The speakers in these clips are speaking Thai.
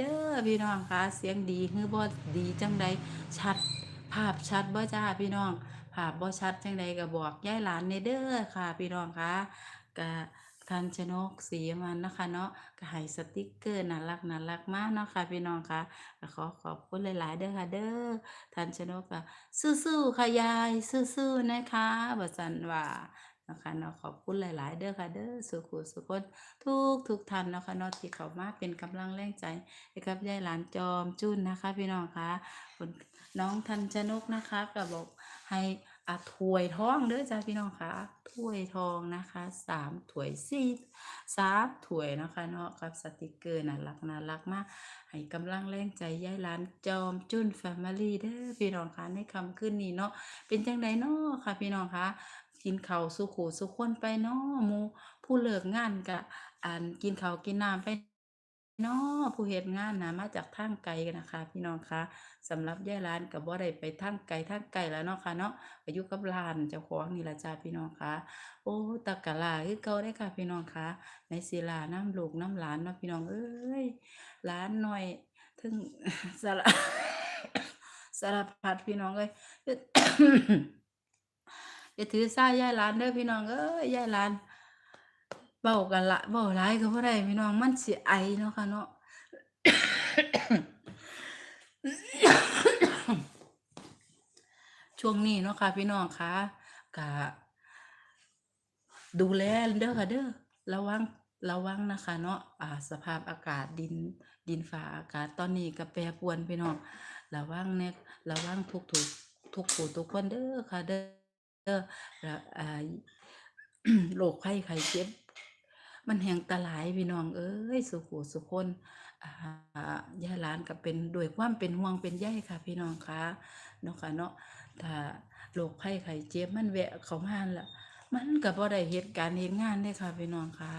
เด้อพี่น้องคะเสียงดีฮือบ่ดีจังใดชัด ภาพชัดบ่จ้าพี่น้อง ภาพบ่ชัดจังใดก็บอกยายหลานในเด้อค่ะ พี่น้องคะก็ทันชนกสีมันนะคะเนาะก็ให้สติกเกอร์น่ารักน่ารักมากเนาะค่ะพี่น้องคะขอขอบคุณหลาย ๆ เด้อค่ะเด้อทันชนกก็สู้ๆค่ะยายสู้ๆนะคะบ่ซันว่า นะคะเนาะขอบคุณหลาย ๆ เด้อค่ะเด้อสุขุสุขคนทุกทุกท่านนะคะเนาะที่เขามาเป็นกำลังแรงใจให้กับยายหลานจอมจุ้นนะคะ พี่น้องคะน้องทันชนกนะคะก็บอกให้อาถวยทองเด้อจ้าพี่น้องคะถ้วยทองนะคะสามถ้วยสี่สามถ้วยนะคะเนาะกับสติกเกอร์น่ารักน่ารักมากให้กำลังแรงใจยายหลานจอมจุ้นแฟมิลี่เด้อพี่น้องคะในคำขึ้นนี้เนาะเป็นจังไดเนาะค่ะพี่น้องคะ กินข้าวสุขูสุขคนไปเนาะมูผู้เลิกงานกะอ่านกินข้าวกินน้ำไปเนาะผู้เฮ็ดงานนะมาจากทางไกลกันนะคะ พี่น้องคะสำหรับยายหลานก็บ่ได้ไปทางไกลทางไกลแล้วเนาะค่ะเนาะก็อยู่กับลานเจ้าของนี่ละจ้าพี่น้องคะโอ้ตะกะลาคือเก่าเด้ค่ะพี่น้องคะในศิลาน้ำลูกน้ำหลานเนาะพี่น้องเอ้ยหลานหน้อยถึงสารสารพัดพี่น้องเอ้ย อย่าถือสายายหลานเด้อพี่น้องเอ้ยยายหลานเว้ากันละเว้าหลายก็บ่ได้พี่น้องมันสิไอเนาะค่ะเนาะช่วงนี้เนาะค่ะ พี่น้องคะก็ดูแลเด้อค่ะเด้อระวังระวังนะคะ เนาะอ่า สภาพอากาศดินดินฟ้าอากาศตอนนี้ก็แปรปวนพี่น้องระวังแน่ระวังทุกทุกทุกผู้ทุกคนเด้อค่ะเด้อ แล้วอ่าโรคไข้ไข้เจ็บ มันแห่งตลายพี่น้องเอ้ยสุขสุคนอ่ายายหลานก็เป็นด้วยความเป็นห่วงเป็นใยค่ะ พี่น้องคะเนาะค่ะเนาะถ้าโรคไข้ไข้เจ็บมันแวะเขามานละมันก็บ่ได้เหตุการณ์เหตุงานเด้ค่ะพี่น้องคะ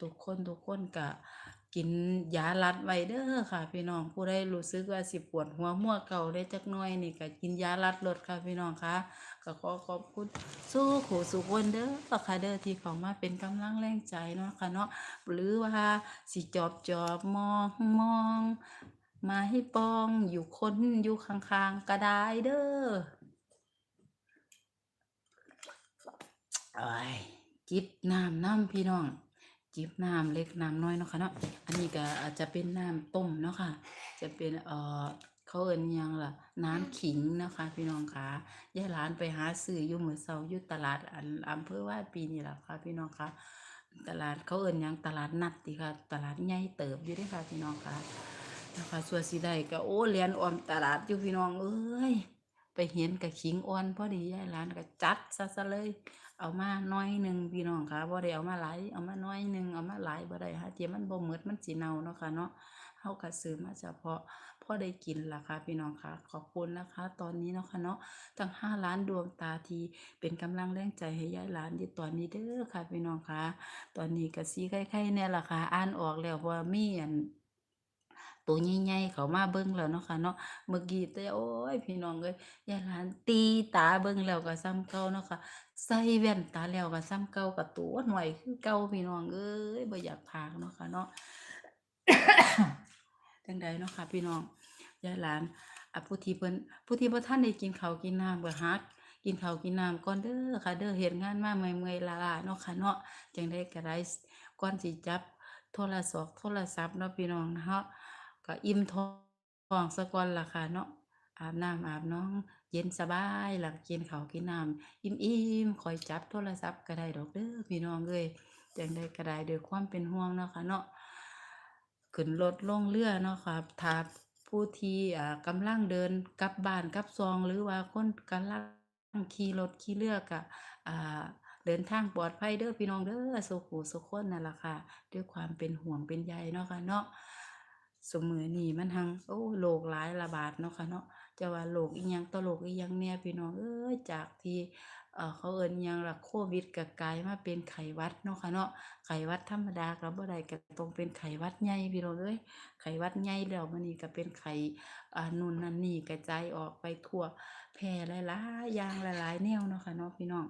ทุกคนทุกคนก็กินยารัดไว้เด้อค่ะ พี่น้องผู้ใดรู้สึกว่าสิปวดหัวมื่อเก่าได้จักน่อยนี่ก็กินยารัดลดค่ะพี่น้องคะก็ขอขอบคุณสู้ขู่สุคนเด้อค่ะเด้อที่เข้ามาเป็นกำลังแรงใจเนาะค่ะเนาะหรือว่าสิจอบจอบมองมองมาให้ปองอยู่คนอยู่ข้างๆก็ได้เด้อเอ้ยจิบน้ำน้ำพี่น้อง จิบน้ำเล็กน้ำน้อยเนาะค่ะเนาะอันนี้ก็อาจจะเป็นน้ำต้มเนาะค่ะ จะเป็นเอ่อเขาเอิ้นยังล่ะน้ำขิงนะคะ พี่น้องคะยาหลานไปหาซื้ออยู่มื้อเช้าอยู่ตลาดอันอำเภอวาปีนี่ล่ะค่ะ พี่น้องคะตลาดเขาเอิ้นยังตลาดนัดติค่ะ ตลาดใหญ่เติบอยู่ด้อค่ะพี่น้องคะนะคะส่วนสิได้ก็โอ้เรียนออมตลาดอยู่พี่น้องเอ้ย ไปเห็นกับขิงอ่อนพอดียายหลานก็จัดซะซะเลย เอามาน้อยหนึ่งพี่น้องค่ะบ่ได้เอามาหลายเอามาน้อยหนึ่งเอามาหลายบ่ได้ค่ะเดี๋ยวมันบ่หมดมันสิเน่าเนาะค่ะเนาะเฮาก็ซื้อมาเฉพาะพอได้กินล่ะค่ะพี่น้องค่ะขอบคุณนะคะ ตอนนี้เนาะค่ะเนาะทั้ง5ล้านดวงตาที่เป็นกำลังแรงใจให้ยายหลานอยู่ตอนนี้เด้อค่ะพี่น้องค่ะ ตอนนี้ก็สิไข่ๆแน่ล่ะค่ะอ่านออกแล้วว่ามีอัน ตัวใหญ่ๆเขามาเบิ่งแล้วเนาะค่ะเนาะเมื่อกี้แต่โอ๊ยพี่น้องเอ้ยยายหลานตีตาเบิ่งแล้วก็ส่ำเก่าเนาะค่ะใส่แว่นตาแล้วก็ส่ำเก่าก็ตัวหน้อยคือเก่าพี่น้องเอ้ยบ่อยากพากเนาะค่ะเนาะจังใดเนาะค่ะ พี่น้องยายหลานอ่าผู้ที่เพิ่นผู้ที่บ่ทันได้กินข้าวกินน้ำก็หัดกินข้าวกินน้ำก่อนเด้อค่ะเด้อเฮ็ดงานมาเมื่อยๆล้าเนาะค่ะเนาะจังไดก็ได้ก่อนสิจับโทรศอกโทรศัพท์เนาะพี่น้องเนาะ ก็อิ่มท้องซะก่อนล่ะค่ะเนาะอาบน้ำอาบน้อง เย็นสบายหลักกินข้าวกินน้ำอิ่มๆคอยจับโทรศัพท์ก็ได้ดอกเด้อพี่น้องเอ้ยจังใดก็ได้ด้วยความเป็นห่วงเนาะค่ะเนาะขึ้นรถลงเรือเนาะค่ะถ้าผู้ที่อ่ากำลังเดินกลับบ้านกลับซองหรือว่าคนกำลังขี่รถขี่เรือก็อ่าเดินทางปลอดภัยเด้อพี่น้องเด้อสุขุสุขคนนั่นแหละค่ะ ด้วยความเป็นห่วงเป็นใยเนาะค่ะเนาะ ซุมื้อนี้มันหังโอ้โรคหลายระบาดเนาะค่ะเนาะจะว่าโรคอิหยังต่อรคอิหยังแหน่ยพี่น้องเอ้ยจากที่เออเขาเอิ้นยังละโควิดก็กลายมาเป็นไข้วัดเนาะค่ะเนาะไข้วัดธรรมดาก็บ่ได้ก็ต้องเป็นไข้วัดใหญ่พี่น้องเอ้ยไข้วัดใหญ่แล้วมื้อนี้ก็เป็นไข้อ่านู่นนั่นนี่กระจายออกไปทั่วแพร่หลายๆอย่างหลายๆแนวเนาะค่ะเนาะพี่น้อง